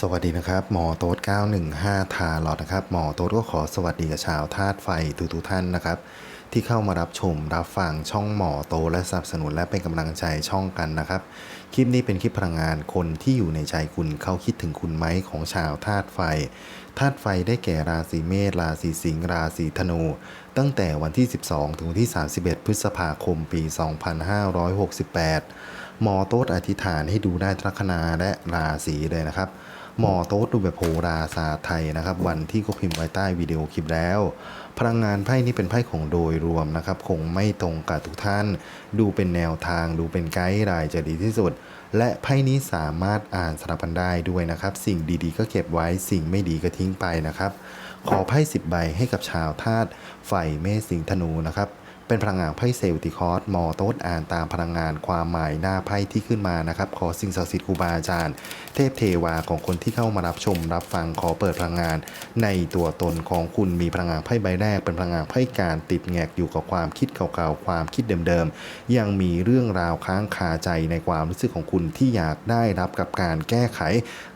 สวัสดีนะครับ หมอโต๊ด915 ทาลอดนะครับ หมอโต๊ดก็ขอสวัสดีกับชาวธาตุไฟทุกๆท่านนะครับ ที่เข้ามารับชมรับฟังช่องหมอโตดและสนับสนุนและเป็นกำลังใจช่องกันนะครับ คลิปนี้เป็นคลิปพลังงานคนที่อยู่ในใจคุณเขาคิดถึงคุณไหมของชาวธาตุไฟธาตุไฟได้แก่ราศีเมษราศีสิงห์ราศีธนู ตั้งแต่วันที่ 12 ถึงวันที่ 31 พฤษภาคมปี 2568 หมอโต๊ดอธิษฐานให้ดูได้ลัคนาและราศีเลยนะครับ หมอโต๊ดดูแบบโหราศาสตร์ไทยนะครับ วันที่ก็พิมพ์ไว้ใต้วิดีโอคลิปแล้ว พลังงานไพ่นี้เป็นไพ่ของโดยรวมนะครับ คงไม่ตรงกับทุกท่าน ดูเป็นแนวทาง ดูเป็นไกด์ไลน์จะดีที่สุด และไพ่นี้สามารถอ่านสลับกันได้ด้วยนะครับ สิ่งดีๆ ก็เก็บไว้สิ่งไม่ดีก็ทิ้งไปนะครับ ขอไพ่สิบใบให้กับชาวธาตุไฟเมษสิงธนูนะครับ เป็นพลังงานไพ่เซลติคอสมอโต๊ดอ่านตามพลังงานความหมายหน้าไพ่ที่ขึ้นมานะครับ ขอสิ่งศักดิ์สิทธิ์ครูบาอาจารย์ เทพเทวาของคนที่เข้ามารับชม รับฟังขอเปิดพลังงาน ในตัวตนของคุณมีพลังงานไพ่ใบแรก เป็นพลังงานไพ่การติดแงกอยู่กับความคิดเก่าๆความคิดเดิมๆยังมีเรื่องราวค้างคาใจในความรู้สึกของคุณที่อยากได้รับกับการแก้ไข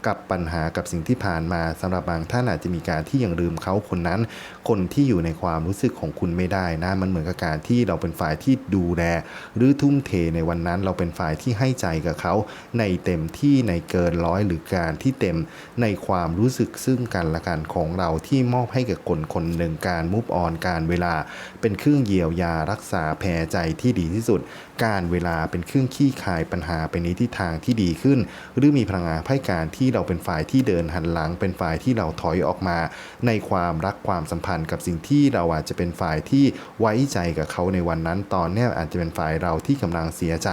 กับปัญหากับสิ่งที่ผ่านมาสำหรับบางท่านอาจจะมีการที่ยังลืมเขาคนนั้น คนที่อยู่ในความรู้สึกของคุณไม่ได้นะมันเหมือนกับการที่เราเป็นฝ่ายที่ดูแลหรือทุ่มเทในวันนั้นเราเป็นฝ่ายที่ให้ใจกับเขา ในเต็มที่ในเกินร้อยหรือการที่เต็มในความรู้สึกซึ่งกันและกันของเราที่มอบให้กับคนคนหนึ่งการมุฟออนการเวลา เป็นเครื่องเยียวยารักษาแผลใจที่ดีที่สุด การเวลาเป็นเครื่องขี้คายปัญหาไปในทิศทางที่ดีขึ้น หรือมีพลังงานไพ่การที่เราเป็นฝ่ายที่เดินหันหลัง เป็นฝ่ายที่เราถอยออกมา ในความรักความสัมพันธ์กับสิ่งที่เราอาจจะเป็นฝ่ายที่ไว้ใจกับเขาในวันนั้น ตอนนี้อาจจะเป็นฝ่ายเราที่กำลังเสียใจ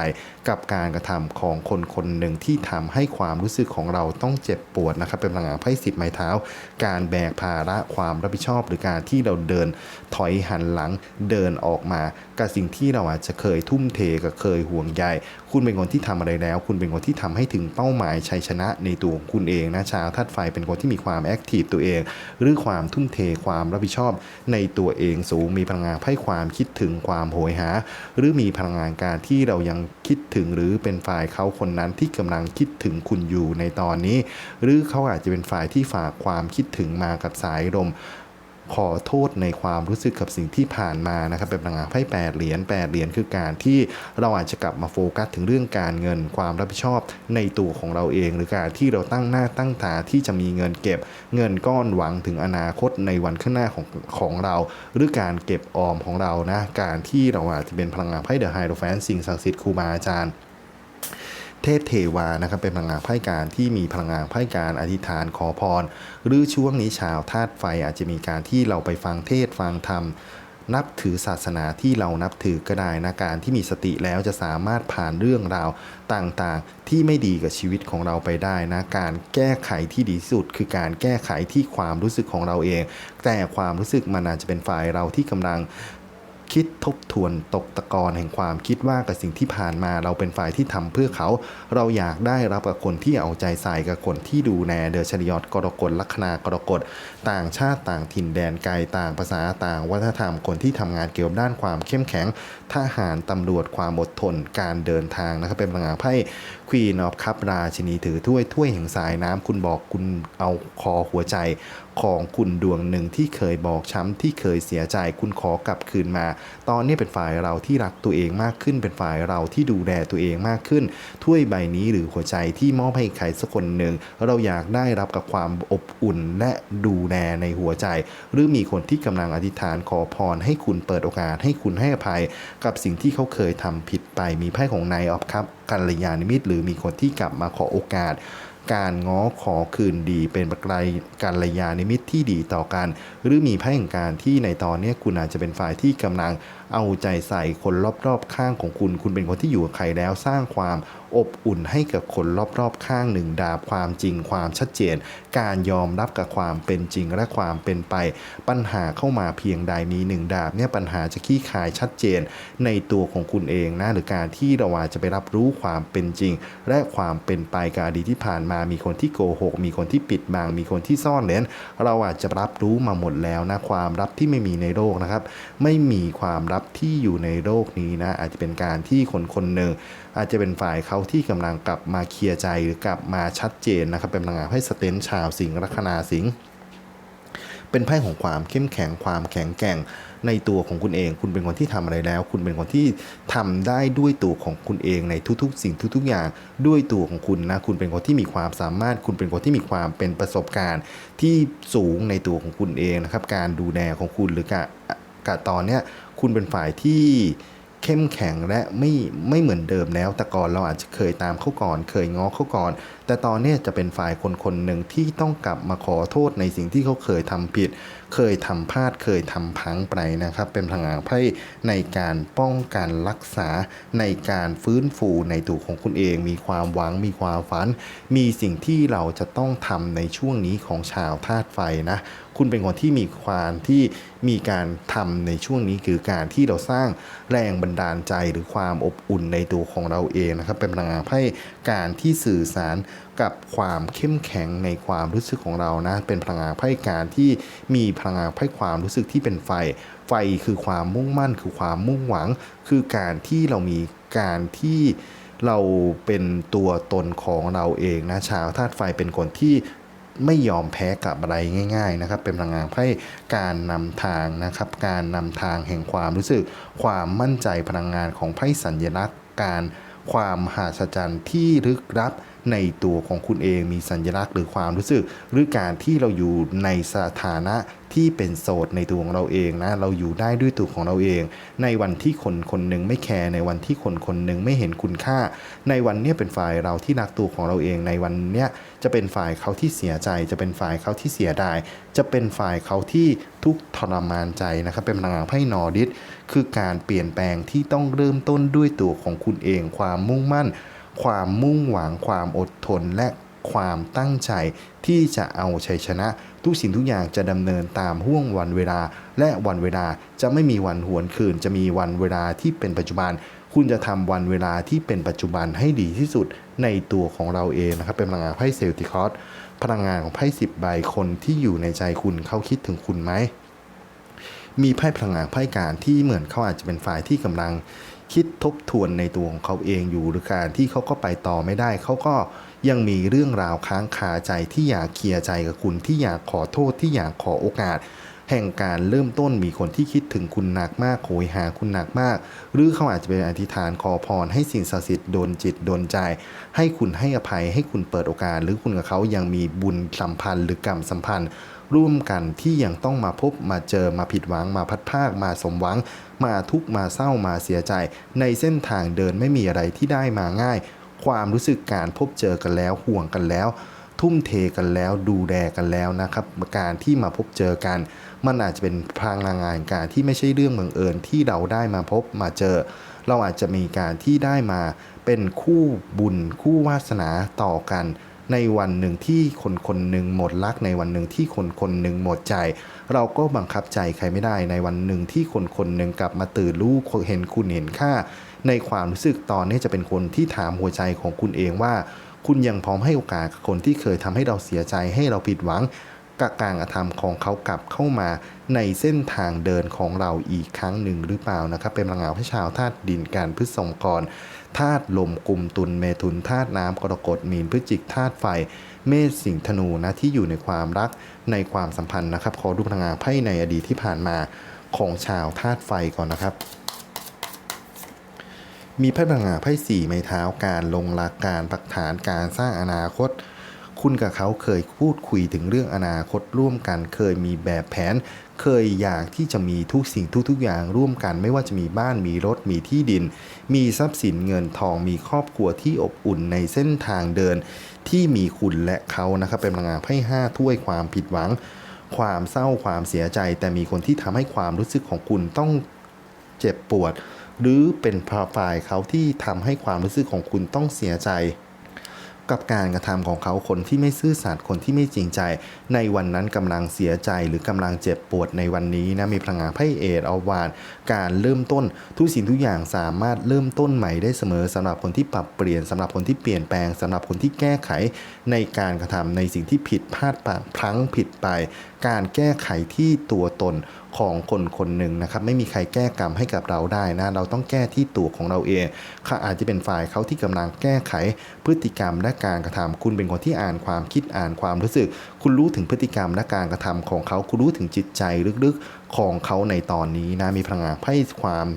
กับการกระทำของคนคนหนึ่งที่ทำให้ความรู้สึกของเราต้องเจ็บปวดนะครับเป็นพลังงานไพ่สิบไม้เท้า การแบกภาระความรับผิดชอบ หรือการที่เราเดินถอยหันหลังเดินออกมากับสิ่งที่เราอาจจะเคยทุ่มเทกับเคยห่วงใยคุณเป็นคนที่ทำอะไรแล้ว คุณเป็นคนที่ทำให้ถึงเป้าหมายชัยชนะในตัวของคุณเองนะชาวธาตุไฟเป็นคนที่มีความแอคทีฟตัวเอง หรือความทุ่มเทความรับผิดชอบ ในตัวเองสูงมีพลังงานให้ความคิดถึงความโหยหา หรือมีพลังงานการที่เรายังคิดถึงหรือเป็นฝ่ายเขาคนนั้นที่กำลังคิดถึงคุณอยู่ในตอนนี้ หรือเขาอาจจะเป็นฝ่ายที่ฝากความคิดถึงมากับสายลม ขอโทษในความรู้สึกกับสิ่งที่ผ่านมานะครับเป็นพลังงานไพ่แปดเหรียญแปดเหรียญคือการที่เราอาจจะกลับมาโฟกัสถึงเรื่องการเงินความรับผิดชอบในตัวของเราเอง หรือการที่เราตั้งหน้าตั้งตาที่จะมีเงินเก็บ เงินก้อนหวังถึงอนาคตในวันข้างหน้าของของเรา หรือการเก็บออมของเรานะการที่เราอาจจะเป็นพลังงานไพ่เดอะไฮโดรแฟนสิ่งศักดิ์สิทธิ์ครูบาอาจารย์ เทพเทวานะครับเป็นพลังงานไพ่การที่มีพลังงานไพ่การอธิษฐานขอพร หรือช่วงนี้ชาวธาตุไฟอาจจะมีการที่เราไปฟังเทศฟังธรรมนับถือศาสนาที่เรานับถือก็ได้นะการที่มีสติแล้วจะสามารถผ่านเรื่องราวต่างๆ ที่ไม่ดีกับชีวิตของเราไปได้นะการแก้ไขที่ดีที่สุด คือการแก้ไขที่ความรู้สึกของเราเอง แต่ความรู้สึกมันอาจจะเป็นฝ่ายเราที่กำลัง คิดทบทวนตกตะกอนแห่งความคิดว่ากับสิ่งที่ผ่านมาเราเป็นฝ่ายที่ทำเพื่อเขา เราอยากได้รับกับคนที่เอาใจใส่กับคนที่ดูแลเดอชริยอดกรกฎลัคนากรกฎต่างชาติต่างถิ่นแดนไกลต่างภาษาต่างวัฒนธรรมคนที่ทำงานเกี่ยวกับด้านความเข้มแข็งทหารตำรวจความอดทนการเดินทางนะครับเป็นพลังงานไพ่ควีนอฟคัพราชินีถือถ้วยถ้วยแห่งสายน้ำคุณบอกคุณเอาคอหัวใจ ของคุณดวงหนึ่งที่เคยบอกช้ำที่เคยเสียใจคุณขอกลับคืนมา ตอนนี้เป็นฝ่ายเราที่รักตัวเองมากขึ้น เป็นฝ่ายเราที่ดูแลตัวเองมากขึ้น ถ้วยใบนี้หรือหัวใจที่มอบให้ใครสักคนหนึ่ง เราอยากได้รับกับความอบอุ่นและดูแลในหัวใจ หรือมีคนที่กำลังอธิษฐานขอพรให้คุณเปิดโอกาสให้คุณให้อภัย กับสิ่งที่เขาเคยทำผิดไปมีไพ่ของนายออฟครับกัลยาณมิตรหรือมีคนที่กลับมาขอโอกาส การง้อขอคืนดีเป็นประกายการระยานิมิตที่ดีต่อกัน หรือมีไพ่แห่งการที่ในตอนนี้คุณอาจจะเป็นฝ่ายที่กำลังเอาใจใส่คนรอบๆข้างของคุณ คุณเป็นคนที่อยู่กับใครแล้วสร้างความอบอุ่นให้กับคนรอบๆข้างหนึ่งดาบความจริงความชัดเจน การยอมรับกับความเป็นจริงและความเป็นไป ปัญหาเข้ามาเพียงใดมีหนึ่งดาบเนี่ยปัญหาจะขี้คายชัดเจน ในตัวของคุณเองนะหรือการที่เราอาจจะไปรับรู้ความเป็นจริง และความเป็นไปกับอดีตที่ผ่านมามีคนที่โกหก มีคนที่ปิดบังมีคนที่ซ่อนเร้นเราอาจจะรับรู้มาหมดแล้วนะความลับที่ไม่มีในโลกนะครับ ไม่มีความลับลับที่อยู่ในโลกนี้นะอาจจะเป็นการที่คนคนหนึ่งอาจจะเป็นฝ่ายเขาที่กำลังกลับมาเคลียร์ใจหรือกลับมาชัดเจนนะครับ เป็นพลังงานให้สเตนชาวสิงห์ลัคนาสิงห์เป็นไพ่ของความเข้มแข็งความแข็งแกร่งในตัวของคุณเอง คุณเป็นคนที่ทำอะไรแล้ว คุณเป็นคนที่ทำได้ด้วยตัวของคุณเองในทุกๆ สิ่งทุกๆ อย่างด้วยตัวของคุณนะ คุณเป็นคนที่มีความสามารถ คุณเป็นคนที่มีความเป็นประสบการณ์ที่สูงในตัวของคุณเองนะครับ การดูแลของคุณหรือกะ กะตอนเนี้ยคุณเป็นฝ่ายที่เข้มแข็งและไม่ไม่เหมือนเดิมแล้ว แต่ก่อนเราอาจจะเคยตามเขาก่อน เคยง้อเขาก่อน แต่ตอนนี้จะเป็นฝ่ายคนคนหนึ่งที่ต้องกลับมาขอโทษในสิ่งที่เขาเคยทำผิด เคยทำพลาด เคยทำพังไปนะครับ เป็นพลังงานไพ่ในการป้องกันรักษาในการฟื้นฟูในตัวของคุณเอง มีความหวัง มีความฝัน มีสิ่งที่เราจะต้องทำในช่วงนี้ของชาวธาตุไฟนะ คุณเป็นคนที่มีความที่มีการทำในช่วงนี้คือการที่เราสร้างแรงบันดาลใจหรือความอบอุ่นในตัวของเราเองนะครับ เป็นพลังงานไพ่การที่สื่อสารกับความเข้มแข็งในความรู้สึกของเรานะ เป็นพลังงานไพ่การที่มีพลังงานไพ่ความรู้สึกที่เป็นไฟ ไฟคือความมุ่งมั่น คือความมุ่งหวัง คือการที่เรามีการที่เราเป็นตัวตนของเราเองนะชาวธาตุไฟเป็นคนที่ ไม่ยอมแพ้กับอะไรง่าย ๆ นะครับ เป็นพลังงานไพ่การนำทางนะครับ การนำทางแห่งความรู้สึก ความมั่นใจพลังงานของไพ่สัญลักษณ์การความหาศจรรย์ที่ลึกลับในตัวของคุณเองมีสัญลักษณ์หรือความรู้สึก หรือการที่เราอยู่ในสถานะที่เป็นโสดในตัวของเราเองนะเราอยู่ได้ด้วยตัวของเราเอง ในวันที่คนคนหนึ่งไม่แคร์ในวันที่คนคนหนึ่งไม่เห็นคุณค่า ในวันนี้เป็นฝ่ายเราที่รักตัวของเราเองในวันเนี้ย จะเป็นฝ่ายเขาที่เสียใจ จะเป็นฝ่ายเขาที่เสียดาย จะเป็นฝ่ายเขาที่ทุกทรมานใจนะครับ เป็นพลังงานไพ่นอร์ดิสคือการเปลี่ยนแปลงที่ต้องเริ่มต้นด้วยตัวของคุณเอง ความมุ่งมั่น ความมุ่งหวัง ความอดทนและความตั้งใจที่จะเอาชัยชนะ ทุกสิ่งทุกอย่างจะดำเนินตามห่วงวันเวลา และวันเวลาจะไม่มีวันหวนคืน จะมีวันเวลาที่เป็นปัจจุบัน คุณจะทำวันเวลาที่เป็นปัจจุบันให้ดีที่สุดในตัวของเราเองนะครับ เป็นพลังงานไพ่เซลติคอสพลังงานของไพ่สิบใบคนที่อยู่ในใจคุณเขาคิดถึงคุณไหมมีไพ่พลังงานไพ่การที่เหมือนเขาอาจจะเป็นฝ่ายที่กำลังคิดทบทวนในตัวของเขาเองอยู่หรือการที่เขาก็ไปต่อไม่ได้ เขาก็ยังมีเรื่องราวค้างคาใจที่อยากเคลียร์ใจกับคุณที่อยากขอโทษที่อยากขอโอกาส แห่งการเริ่มต้นมีคนที่คิดถึงคุณหนักมากโหยหาคุณหนักมาก หรือเขาอาจจะเป็นอธิษฐานขอพรให้สิ่งศักดิ์สิทธิ์โดนจิตโดนใจ ให้คุณให้อภัยให้คุณเปิดโอกาส หรือคุณกับเขายังมีบุญสัมพันธ์ หรือกรรมสัมพันธ์ ร่วมกันที่ยังต้องมาพบมาเจอมาผิดหวังมาพัดภาคมาสมหวัง มาทุกข์มาเศร้ามาเสียใจ ในเส้นทางเดินไม่มีอะไรที่ได้มาง่าย ความรู้สึกการพบเจอกันแล้วห่วงกันแล้ว ทุ่มเทกันแล้วดูแลกันแล้วนะครับ การที่มาพบเจอกัน มันอาจจะเป็นพลังงานการที่ไม่ใช่เรื่องบังเอิญที่เราได้มาพบมาเจอ เราอาจจะมีการที่ได้มาเป็นคู่บุญคู่วาสนาต่อกัน ในวันหนึ่งที่คนคนหนึ่งหมดรักในวันหนึ่งที่คนคนหนึ่งหมดใจ เราก็บังคับใจใครไม่ได้ในวันหนึ่งที่คนคนหนึ่งกลับมาตื่นรู้เห็นคุณเห็นค่า ในความรู้สึกตอนนี้จะเป็นคนที่ถามหัวใจของคุณเองว่า คุณยังพร้อมให้โอกาสกับคนที่เคยทำให้เราเสียใจให้เราผิดหวังกับการกระทำของเขากลับเข้ามาในเส้นทางเดินของเราอีกครั้งหนึ่งหรือเปล่านะครับ เป็นพลังงานให้ชาวธาตุดินการพฤษภกรธาตุลมกลุ่มตุลเมถุนธาตุน้ำกรกฎมีนพฤจิกธาตุไฟ เมษสิงธนูนะที่อยู่ในความรักในความสัมพันธ์นะครับ ขอดูพลังงานไพ่ในอดีตที่ผ่านมาของชาวธาตุไฟก่อนนะครับ มีไพ่พลังงานไพ่สี่ไม้เท้าการลงหลักการปักฐานการสร้างอนาคต คุณกับเขาเคยพูดคุยถึงเรื่องอนาคตร่วมกัน เคยมีแบบแผน เคยอยากที่จะมีทุกสิ่งทุกๆอย่างร่วมกัน ไม่ว่าจะมีบ้านมีรถมีที่ดิน มีทรัพย์สินเงินทองมีครอบครัวที่อบอุ่นในเส้นทางเดิน ที่มีคุณและเขานะครับเป็นพลังงานไพ่ห้าถ้วยความผิดหวัง ความเศร้าความเสียใจ แต่มีคนที่ทำให้ความรู้สึกของคุณต้องเจ็บปวด หรือเป็นฝ่ายเขาที่ทำให้ความรู้สึกของคุณต้องเสียใจ กับการกระทำของเขาคนที่ไม่ซื่อสัตย์คนที่ไม่จริงใจ ในวันนั้นกำลังเสียใจหรือกำลังเจ็บปวดในวันนี้นะมีพลังงานไพ่เอดเอาวาน การเริ่มต้นทุกสิ่งทุกอย่างสามารถเริ่มต้นใหม่ได้เสมอสำหรับคนที่ปรับเปลี่ยนสำหรับคนที่เปลี่ยนแปลงสำหรับคนที่แก้ไขในการกระทำในสิ่งที่ผิดพลาดพลั้งผิดไป การแก้ไขที่ตัวตน ของคนคนหนึ่งนะครับไม่มีใครแก้กรรมให้กับเราได้นะเราต้องแก้ที่ตัวของเราเองเขาอาจจะเป็นฝ่ายเขาที่กำลังแก้ไขพฤติกรรมและการกระทำคุณเป็นคนที่อ่านความคิดอ่านความรู้สึก คุณรู้ถึงพฤติกรรมและการกระทำของเขาคุณรู้ถึงจิตใจลึกๆของเขาในตอนนี้นะมีพลังงานไพ่ความ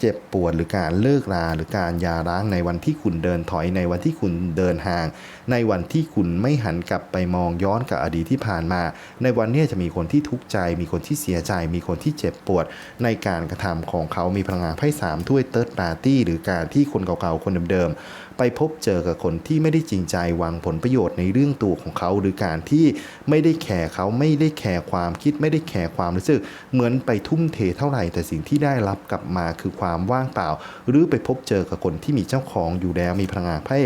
เจ็บปวดหรือการเลิกราหรือการยาร้างในวันที่คุณเดินถอยในวันที่คุณเดินห่างในวันที่คุณไม่หันกลับไปมองย้อนกับอดีตที่ผ่านมา ในวันนี้จะมีคนที่ทุกข์ใจ มีคนที่เสียใจ มีคนที่เจ็บปวด ในการกระทำของเขามีพลังงานไพ่สามถ้วยเติร์ดปาร์ตี้หรือการที่คนเก่าๆ คนเดิมๆ ไปพบเจอกับคนที่ไม่ได้จริงใจวังผลประโยชน์ในเรื่องตัวของเขา หรือการที่ไม่ได้แคร์เขาไม่ได้แคร์ความคิดไม่ได้แคร์ความรู้สึก เหมือนไปทุ่มเทเท่าไหร่ แต่สิ่งที่ได้รับกลับมาคือความว่างเปล่า หรือไปพบเจอกับคนที่มีเจ้าของอยู่แล้วมีพลังงานไพ่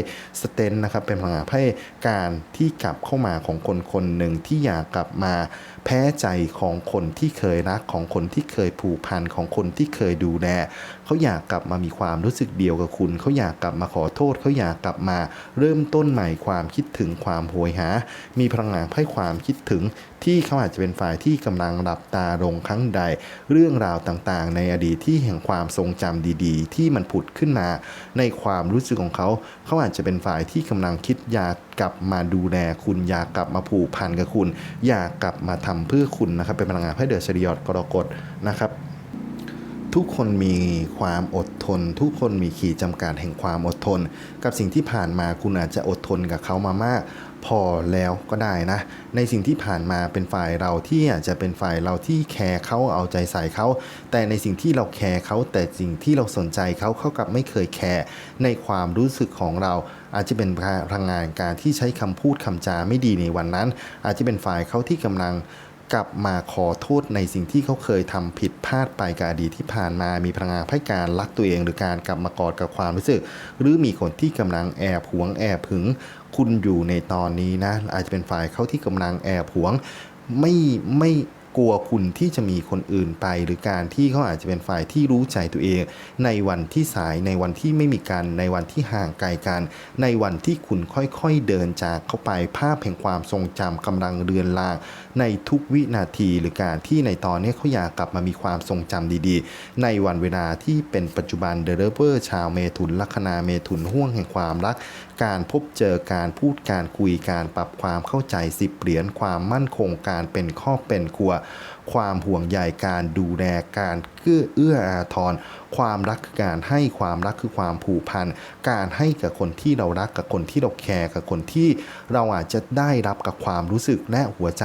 สเตนนะครับเป็นพลังงานไพ่การที่กลับเข้ามาของคนคนหนึ่งที่อยากกลับมาแพ้ใจของคนที่เคยรักของคนที่เคยผูกพันของคนที่เคยดูแลเขาอยากกลับมามีความรู้สึกเดียวกับคุณ เขาอยากกลับมาขอโทษ เขาอยากกลับมาเริ่มต้นใหม่ความคิดถึงความโหยหา มีพลังงานไพ่ความคิดถึงที่เขาอาจจะเป็นฝ่ายที่กำลังหลับตาลงครั้งใด เรื่องราวต่างๆ ในอดีตที่แห่งความทรงจำดีๆ ที่มันผุดขึ้นมา ในความรู้สึกของเขา เขาอาจจะเป็นฝ่ายที่กำลังคิดอยากกลับมาดูแลคุณอยากกลับมาผูกพันกับคุณ อยากกลับมาทำเพื่อคุณนะครับเป็นพลังงานไพ่เดือดชริยดกรกฎนะครับทุกคนมีความอดทน ทุกคนมีขีดจำกัดแห่งความอดทน กับสิ่งที่ผ่านมาคุณอาจจะอดทนกับเขามามาก พอแล้วก็ได้นะ ในสิ่งที่ผ่านมาเป็นฝ่ายเราที่อาจจะเป็นฝ่ายเราที่แคร์เขาเอาใจใส่เขาแต่ในสิ่งที่เราแคร์เขาแต่สิ่งที่เราสนใจเขาเขากลับไม่เคยแคร์ในความรู้สึกของเรา อาจจะเป็นพลังงานการที่ใช้คำพูดคำจาไม่ดีในวันนั้น อาจจะเป็นฝ่ายเขาที่กำลัง กลับมาขอโทษในสิ่งที่เขาเคยทำผิดพลาดไปกับอดีตที่ผ่านมา มีพลังงานให้การรักตัวเองหรือการกลับมากอดกับความรู้สึก หรือมีคนที่กำลังแอบหวงแอบหึงคุณอยู่ในตอนนี้นะ อาจจะเป็นฝ่ายเขาที่กำลังแอบหวงไม่ไม่ กลัวคุณที่จะมีคนอื่นไป หรือการที่เขาอาจจะเป็นฝ่ายที่รู้ใจตัวเอง ในวันที่สายในวันที่ไม่มีกัน ในวันที่ห่างไกลกัน ในวันที่คุณค่อยๆเดินจากเข้าไปภาพแห่งความทรงจำกำลังเรือนลาง ในทุกวินาทีหรือการที่ในตอนนี้เขาอยากกลับมามีความทรงจำดีๆ ในวันเวลาที่เป็นปัจจุบันเดลเวอร์ชาวเมถุนลัคนาเมถุนห่วงแห่งความรัก การพบเจอการพูดการคุยการปรับความเข้าใจสิบเหรียญความมั่นคงการเป็นครอเป็นครัว ความห่วงใยการดูแลการเกื้อเอื้ออาทร ความรักคือการให้ความรักคือความผูกพัน การให้กับคนที่เรารักกับคนที่เราแคร์กับคนที่เราอาจจะได้รับกับความรู้สึกและหัวใจ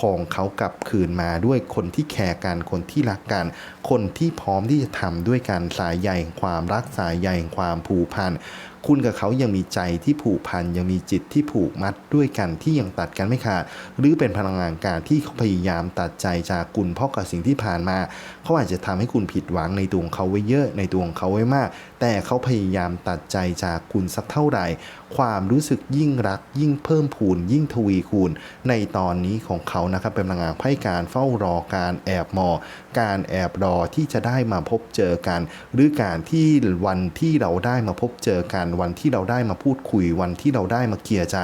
ของเขากลับคืนมาด้วยคนที่แคร์กันคนที่รักกัน คนที่พร้อมที่จะทำด้วยกันสายใยแห่งความรักสายใยแห่งความผูกพัน คุณกับเขายังมีใจที่ผูกพันยังมีจิตที่ผูกมัดด้วยกันที่ยังตัดกันไม่ขาดหรือเป็นพลังงานการที่เขาพยายามตัดใจจากคุณเพราะกับสิ่งที่ผ่านมา เขาอาจจะทำให้คุณผิดหวังในตัวของเขาไว้เยอะในตัวของเขาไว้มาก แต่เขาพยายามตัดใจจากคุณสักเท่าไหร่ ความรู้สึกยิ่งรัก ยิ่งเพิ่มพูน ยิ่งทวีคูณ ในตอนนี้ของเขานะครับเป็นพลังงานไพ่การเฝ้ารอการแอบมอ การแอบรอที่จะได้มาพบเจอกัน หรือการที่วันที่เราได้มาพบเจอกันวันที่เราได้มาพูดคุยวันที่เราได้มาเคลียร์ใจ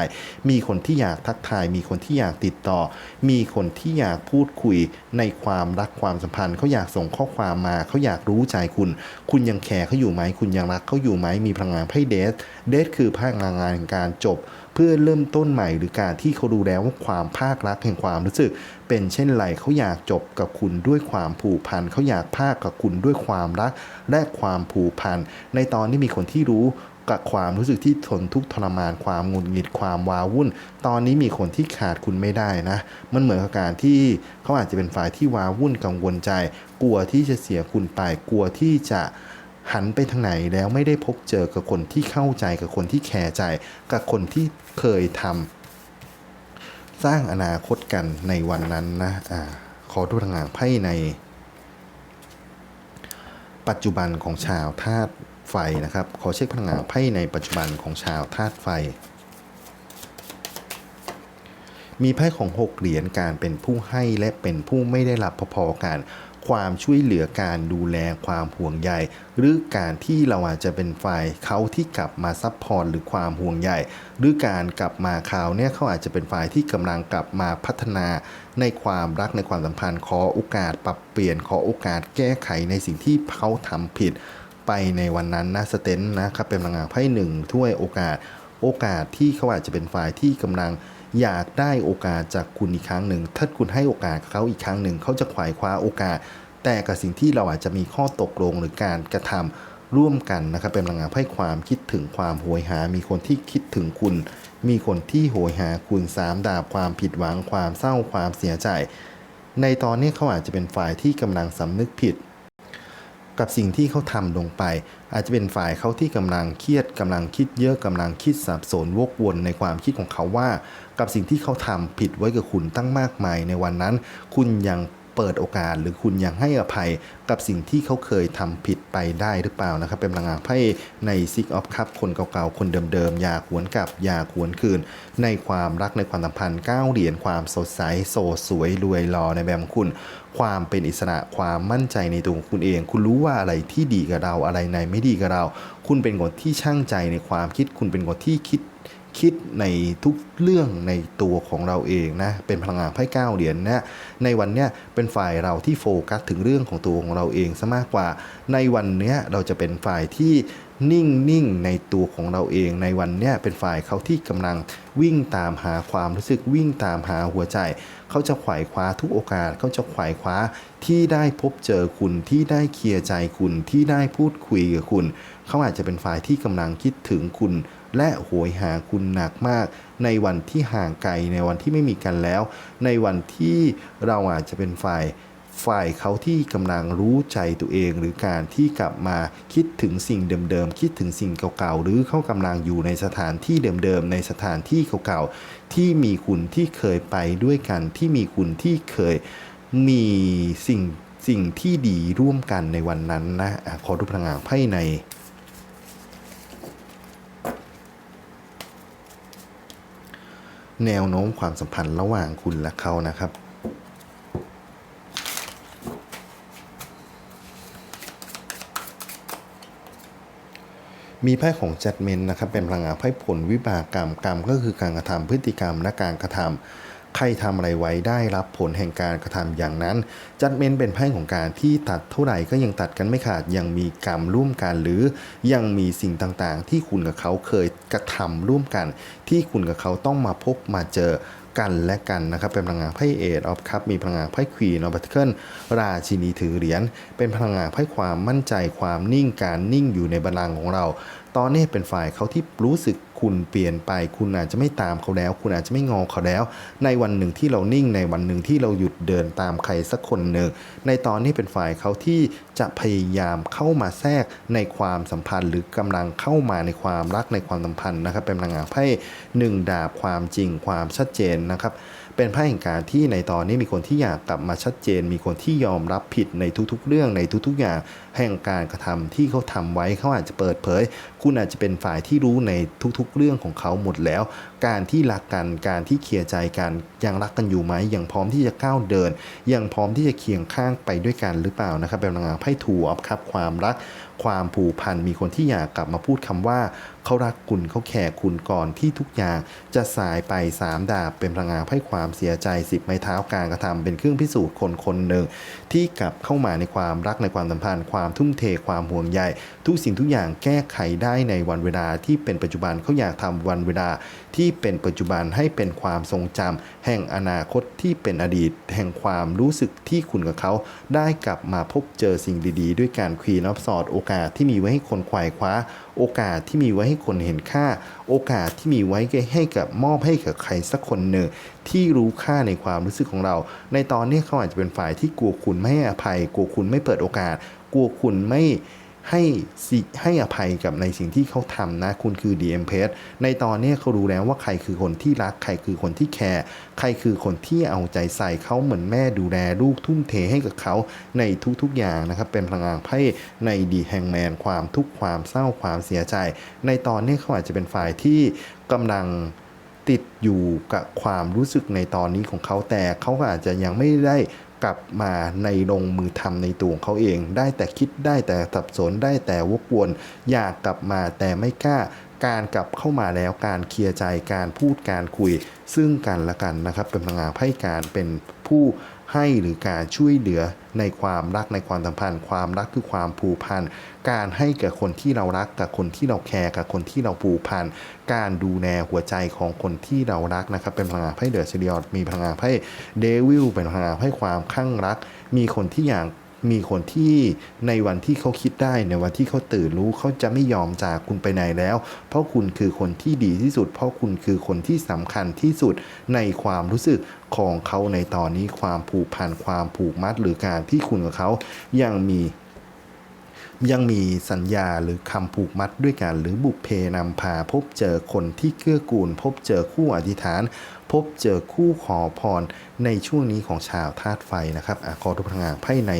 มีคนที่อยากทักทาย มีคนที่อยากติดต่อ มีคนที่อยากพูดคุยในความรักความสัมพันธ์เขาอยากส่งข้อความมาเขาอยากรู้ใจคุณ คุณยังแคร์เขาอยู่ไหมคุณยังรักเขาอยู่ไหมมีพลังงานไพ่เดทเดทคือพลังงานการจบ เพื่อเริ่มต้นใหม่หรือการที่เขาดูแล้วว่าความภาครักแห่งความรู้สึก เป็นเช่นไรเขาอยากจบกับคุณด้วยความผูกพันเขาอยากภาคกับคุณด้วยความรักและความผูกพันในตอนนี้มีคนที่รู้ กับความรู้สึกที่ทนทุกข์ทรมานความหงุดหงิดความว้าวุ่น ตอนนี้มีคนที่ขาดคุณไม่ได้นะ มันเหมือนกับการที่เขาอาจจะเป็นฝ่ายที่ว้าวุ่นกังวลใจ กลัวที่จะเสียคุณไป กลัวที่จะหันไปทางไหนแล้วไม่ได้พบเจอกับคนที่เข้าใจกับคนที่แคร์ใจ กับคนที่เคยทำสร้างอนาคตกันในวันนั้นนะอ่าขอดูทางหางไพ่ใน ปัจจุบันของชาวธาตุ ไฟนะครับ ขอเช็คพลังงานไพ่ในปัจจุบันของชาวธาตุไฟ มีไพ่ของหกเหรียญการเป็นผู้ให้และเป็นผู้ไม่ได้รับพอๆกัน ความช่วยเหลือการดูแลความห่วงใยหรือการที่เราอาจจะเป็นฝ่ายเขาที่กลับมาซัพพอร์ตหรือความห่วงใยหรือการกลับมาคราวเนี่ยเขาอาจจะเป็นฝ่ายที่กำลังกลับมาพัฒนาในความรักในความสัมพันธ์ขอโอกาสปรับเปลี่ยนขอโอกาสแก้ไขในสิ่งที่เขาทำผิด ไปในวันนั้นนะสเตนนะครับเป็นพลังงานไพ่หนึ่งถ้วยโอกาสโอกาสที่เขาอาจจะเป็นฝ่ายที่กำลังอยากได้โอกาสจากคุณอีกครั้งหนึ่ง ถ้าคุณให้โอกาสเขาอีกครั้งหนึ่ง เขาจะขวายคว้าโอกาส แต่กับสิ่งที่เราอาจจะมีข้อตกลงหรือการกระทำร่วมกันนะครับ เป็นพลังงานไพ่ความคิดถึงความโหยหา มีคนที่คิดถึงคุณ มีคนที่โหยหาคุณสามดาบความผิดหวังความเศร้าความเสียใจ ในตอนนี้เขาอาจจะเป็นฝ่ายที่กำลังสำนึกผิด กับสิ่งที่เขาทำลงไป อาจจะเป็นฝ่ายเขาที่กำลังเครียดกำลังคิดเยอะกำลังคิดสับสนวกวนในความคิดของเขาว่า กับสิ่งที่เขาทำผิดไว้กับคุณตั้งมากมายในวันนั้น คุณยัง เปิดโอกาส หรือคุณยังให้อภัยกับสิ่งที่เขาเคยทำผิดไปได้หรือเปล่านะครับ เป็นพลังงานไพ่ในซิกออฟคัพคนเก่าๆ คนเดิมๆ อย่ากหวนกลับ อย่ากหวนคืน ในความรักในความสัมพันธ์ก้าวเหรียญความสดใสโสดสวยรวยรอในแบบของคุณ ความเป็นอิสระความมั่นใจในตัวของคุณเอง คุณรู้ว่าอะไรที่ดีกับเราอะไรในไม่ดีกับเรา คุณเป็นคนที่ช่างใจในความคิดคุณเป็นคนที่คิด คิดในทุกเรื่องในตัวของเราเองนะเป็นพลังงานไพ่เก้าเหรียญนะในวันเนี้ยเป็นฝ่ายเราที่โฟกัสถึงเรื่องของตัวของเราเองซะมากกว่า ในวันเนี้ยเราจะเป็นฝ่ายที่นิ่งนิ่งในตัวของเราเอง ในวันเนี้ยเป็นฝ่ายเขาที่กำลังวิ่งตามหาความรู้สึกวิ่งตามหาหัวใจ เขาจะขวายคว้าทุกโอกาสเขาจะขวายคว้าที่ได้พบเจอคุณที่ได้เคลียร์ใจคุณที่ได้พูดคุยกับคุณ เขาอาจจะเป็นฝ่ายที่กำลังคิดถึงคุณ และโหยหาคุณหนักมาก ในวันที่ห่างไกลในวันที่ไม่มีกันแล้ว ในวันที่เราอาจจะเป็นฝ่ายฝ่ายเขาที่กำลังรู้ใจตัวเอง หรือการที่กลับมาคิดถึงสิ่งเดิมๆคิดถึงสิ่งเก่าๆหรือเขากำลังอยู่ในสถานที่เดิมๆในสถานที่เก่าๆที่มีคุณที่เคยไปด้วยกัน ที่มีคุณที่เคยมีสิ่งสิ่งที่ดีร่วมกันในวันนั้นนะอะขอดูพลังงานไพ่ใน แนวโน้มความสัมพันธ์ระหว่างคุณและเขานะครับมีไพ่ของ judgment นะครับเป็นพลังงานไพ่ผลวิบากกรรมกรรมก็คือการกระทำพฤติกรรมและการกระทำใครทำอะไรไว้ได้รับผลแห่งการกระทำอย่างนั้น judgment เป็นไพ่ของการที่ตัดเท่าไหร่ก็ยังตัดกันไม่ขาดยังมีกรรมร่วมกันหรือยังมีสิ่งต่างๆ ที่คุณกับเขาเคย กระทำร่วมกัน ที่คุณกับเขาต้องมาพบมาเจอกันและกันนะครับ เป็นพลังงานไพ่เอทออฟคัพมีพลังงานไพ่ควีนออฟบัตเคิลราชินีถือเหรียญเป็นพลังงานไพ่ความมั่นใจความนิ่งการนิ่งอยู่ในบัลลังก์ของเรา ตอนนี้เป็นฝ่ายเขาที่รู้สึกคุณเปลี่ยนไป คุณอาจจะไม่ตามเขาแล้ว คุณอาจจะไม่งอเขาแล้ว ในวันหนึ่งที่เรานิ่งในวันหนึ่งที่เราหยุดเดินตามใครสักคนหนึ่งในตอนนี้เป็นฝ่ายเขาที่จะพยายามเข้ามาแทรกในความสัมพันธ์ หรือกำลังเข้ามาในความรักในความสัมพันธ์นะครับ เป็นพลังงานไพ่หนึ่งดาบความจริงความชัดเจนนะครับเป็นไพ่แห่งการที่ในตอนนี้มีคนที่อยากกลับมาชัดเจน มีคนที่ยอมรับผิดในทุกๆ เรื่องในทุกๆอย่างแห่งการกระทำที่เขาทำไว้เขาอาจจะเปิดเผย คุณอาจจะเป็นฝ่ายที่รู้ในทุกๆ เรื่องของเขาหมดแล้ว การที่รักกันการที่เคลียร์ใจกันยังรักกันอยู่ไหมยังพร้อมที่จะก้าวเดิน ยังพร้อมที่จะเคียงข้างไปด้วยกันหรือเปล่านะครับเป็นพลังงานไพ่ถูออฟครับความรักความผูกพันมีคนที่อยากกลับมาพูดคำว่าเขารักคุณเขาแคร์คุณก่อนที่ทุกอย่างจะสายไปสามดาบ เป็นพลังงานให้ความเสียใจสิบไม้เท้าการกระทำเป็นเครื่องพิสูจน์คนคนหนึ่งที่กลับเข้ามาในความรักในความสัมพันธ์ความความทุ่มเทความห่วงใยทุกสิ่งทุกอย่างแก้ไขได้ในวันเวลาที่เป็นปัจจุบันเขาอยากทำวันเวลาที่เป็นปัจจุบันให้เป็นความทรงจำแห่งอนาคตที่เป็นอดีต แห่งความรู้สึกที่คุณกับเขาได้กลับมาพบเจอสิ่งดีๆ ด้วยการควีนอฟสอดโอกาสที่มีไว้ให้คนขวายคว้า โอกาสที่มีไว้ให้คนเห็นค่า โอกาสที่มีไว้ให้กับมอบให้กับใครสักคนหนึ่งที่รู้ค่าในความรู้สึกของเรา ในตอนนี้เขาอาจจะเป็นฝ่ายที่กลัวคุณไม่ให้อภัยกลัวคุณไม่เปิดโอกาส กลัวคุณไม่ให้สิให้อภัยกับในสิ่งที่เขาทำนะ คุณคือ DM p ในตอนนี้เขารู้แล้วว่าใครคือคนที่รัก ใครคือคนที่แคร์ใครคือคนที่เอาใจใส่เขาเหมือนแม่ดูแลลูกทุ่มเทให้กับเขาในทุกๆอย่างนะครับ เป็นพลังงานไพ่ในดีแฮงแมนความทุกข์ความเศร้าความเสียใจ ในตอนนี้เขาอาจจะเป็นฝ่ายที่กำลังติดอยู่กับความรู้สึกในตอนนี้ของเขาแต่เขาก็อาจจะยังไม่ได้ กลับมาในลงมือทำในตัวของเขาเอง ได้แต่คิดได้แต่สับสนได้แต่วกวน อยากกลับมาแต่ไม่กล้า การกลับเข้ามาแล้วการเคลียร์ใจการพูดการคุย ซึ่งกันและกันนะครับเป็นพลังงานไพ่การเป็นผู้ให้หรือการช่วยเหลือในความรักในความสัมพันธ์ ความรักคือความผูกพันการให้กับคนที่เรารักกับคนที่เราแคร์กับคนที่เราผูกพันการดูแลหัวใจของคนที่เรารักนะครับ เป็นพลังงานไพ่เดอะซีเรียลมีพลังงานไพ่เดวิลเป็นพลังงานไพ่ความข้างรัก มีคนที่อย่าง มีคนที่ในวันที่เขาคิดได้ในวันที่เขาตื่นรู้เขาจะไม่ยอมจากคุณไปไหนแล้ว เพราะคุณคือคนที่ดีที่สุด เพราะคุณคือคนที่สำคัญที่สุดในความรู้สึกของเขาในตอนนี้ความผูกพันความผูกมัดหรือการที่คุณกับเขายังมียังมีสัญญาหรือคำผูกมัดด้วยกัน หรือบุพเพนำพาพบเจอคนที่เกื้อกูล พบเจอคู่อธิษฐาน พบเจอคู่ขอพรในช่วงนี้ของชาวธาตุไฟนะครับอขอทุกพลังงานไพ่ใน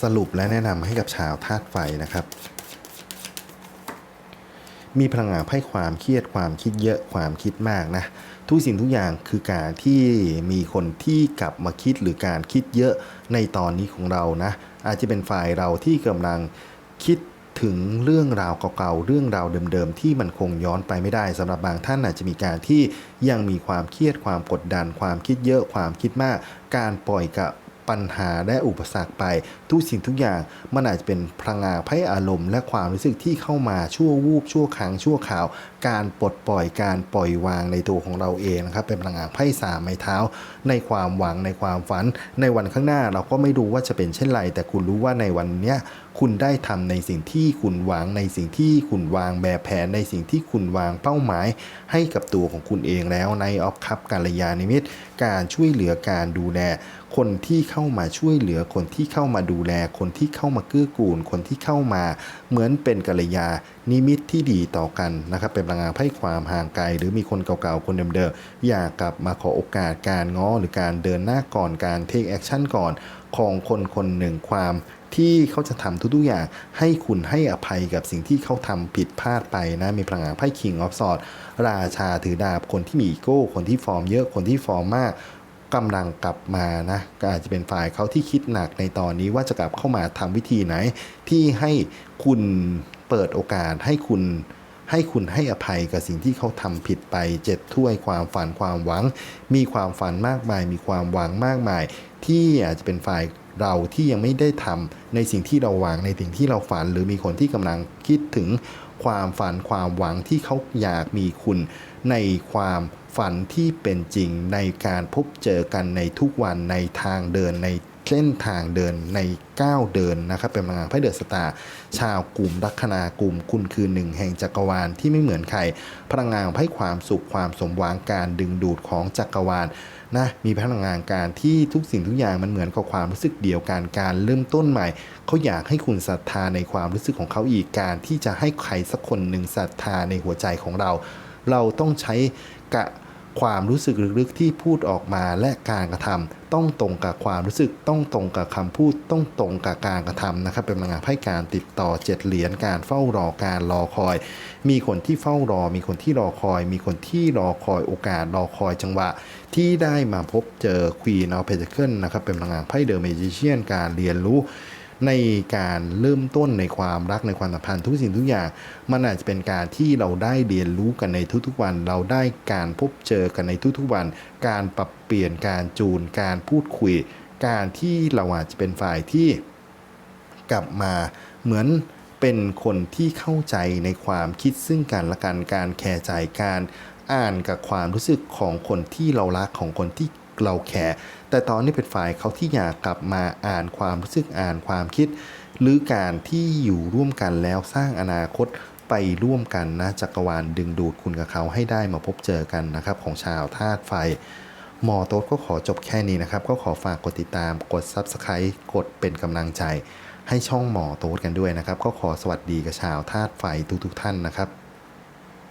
สรุปและแนะนำให้กับชาวธาตุไฟนะครับ มีพลังงานไพ่ความเครียดความคิดเยอะความคิดมากนะ ทุกสิ่งทุกอย่างคือการที่มีคนที่กลับมาคิดหรือการคิดเยอะในตอนนี้ของเรานะ อาจจะเป็นฝ่ายเราที่กำลังคิดถึงเรื่องราวเก่าๆ เรื่องราวเดิมๆ ที่มันคงย้อนไปไม่ได้สำหรับบางท่านอาจจะมีการที่ยังมีความเครียดความกดดัน ความคิดเยอะความคิดมาก การปล่อยกับ ปัญหาและอุปสรรคไป ทุกสิ่งทุกอย่างมันอาจจะเป็นพลังงานไพ่อารมณ์ และความรู้สึกที่เข้ามาชั่ววูบชั่วครั้งชั่วคราว การปลดปล่อยการปล่อยวางในตัวของเราเองนะครับเป็นพลังงานไพ่สามไม้เท้า ในความหวังในความฝัน ในวันข้างหน้าเราก็ไม่รู้ว่าจะเป็นเช่นไร แต่คุณรู้ว่าในวันเนี้ยคุณได้ทำในสิ่งที่คุณหวังในสิ่งที่คุณวางแบบแผนในสิ่งที่คุณวางเป้าหมาย ให้กับตัวของคุณเองแล้วในออฟคับการยานิมิตการช่วยเหลือการดูแล คนที่เข้ามาช่วยเหลือคนที่เข้ามาดูแล คนที่เข้ามาเกื้อกูล คนที่เข้ามาเหมือนเป็นกัลยานิมิตที่ดีต่อกันนะครับ เป็นพลังงานไพ่ความห่างไกล หรือมีคนเก่าๆ คนเดิมๆ อยากกลับมาขอโอกาสการง้อหรือการเดินหน้าก่อนการเทคแอคชั่นก่อนของคนคนหนึ่งความที่เขาจะทำทุกๆอย่างให้คุณให้อภัยกับสิ่งที่เขาทำผิดพลาดไปนะ มีพลังงานไพ่ King of Swords ราชาถือดาบคนที่มีอีโก้ คนที่ฟอร์มเยอะคนที่ฟอร์มมาก กำลังกลับมานะก็อาจจะเป็นฝ่ายเขาที่คิดหนักในตอนนี้ว่าจะกลับเข้ามาทำวิธีไหน ที่ให้คุณเปิดโอกาสให้คุณให้คุณให้อภัยกับสิ่งที่เขาทำผิดไปเจ็ดถ้วยความฝันความหวัง มีความฝันมากมาย มีความหวังมากมาย ที่อาจจะเป็นฝ่ายเราที่ยังไม่ได้ทำในสิ่งที่เราหวังในสิ่งที่เราฝัน หรือมีคนที่กำลังคิดถึงความฝันความหวังที่เขาอยากมีคุณในความ ฝันที่เป็นจริงในการพบเจอกันในทุกวันในทางเดินในเส้นทางเดินในก้าวเดินนะครับ เป็นพลังงานไพ่เดอะสตาร์ชาวกลุ่มลัคนากลุ่มคุณคือหนึ่งแห่งจักรวาลที่ไม่เหมือนใครพลังงานไพ่ความสุขความสมหวังการดึงดูดของจักรวาลนะมีพลังงานการที่ทุกสิ่งทุกอย่างมันเหมือนกับความรู้สึกเดียวกันการเริ่มต้นใหม่ เขาอยากให้คุณศรัทธาในความรู้สึกของเขาอีกการที่จะให้ใครสักคนหนึ่งศรัทธาในหัวใจของเรา เราต้องใช้กะ ความรู้สึกลึกๆที่พูดออกมาและการกระทำต้องตรงกับความรู้สึกต้องตรงกับคำพูดต้องตรงกับการกระทำนะครับ เป็นพลังงานไพ่การติดต่อเจ็ดเหรียญการเฝ้ารอการรอคอย มีคนที่เฝ้ารอ มีคนที่รอคอย มีคนที่รอคอยโอกาสรอคอยจังหวะ ที่ได้มาพบเจอ Queen of Pentacles นะครับเป็นพลังงานไพ่เดอะเมจิเชียนการเรียนรู้ ในการเริ่มต้นในความรักในความสัมพันธ์ทุกสิ่งทุกอย่าง มันอาจจะเป็นการที่เราได้เรียนรู้กันในทุกๆวัน เราได้การพบเจอกันในทุกๆวัน การปรับเปลี่ยนการจูนการพูดคุย การที่เราอาจจะเป็นฝ่ายที่กลับมาเหมือนเป็นคนที่เข้าใจในความคิดซึ่งกันและกันการแคร์ใจการอ่านกับความรู้สึกของคนที่เรารักของคนที่ เราแคร์แต่ตอนนี้เป็นฝ่ายเขาที่อยากกลับมาอ่านความรู้สึกอ่านความคิด หรือการที่อยู่ร่วมกันแล้วสร้างอนาคตไปร่วมกันนะจักรวาลดึงดูดคุณกับเขาให้ได้มาพบเจอกันนะครับของชาวธาตุไฟหมอโต๊ดก็ขอจบแค่นี้นะครับ ก็ขอฝากกดติดตามกด Subscribe กดเป็นกำลังใจ ให้ช่องหมอโต๊ดกันด้วยนะครับ ก็ขอสวัสดีกับชาวธาตุไฟทุกๆท่านนะครับ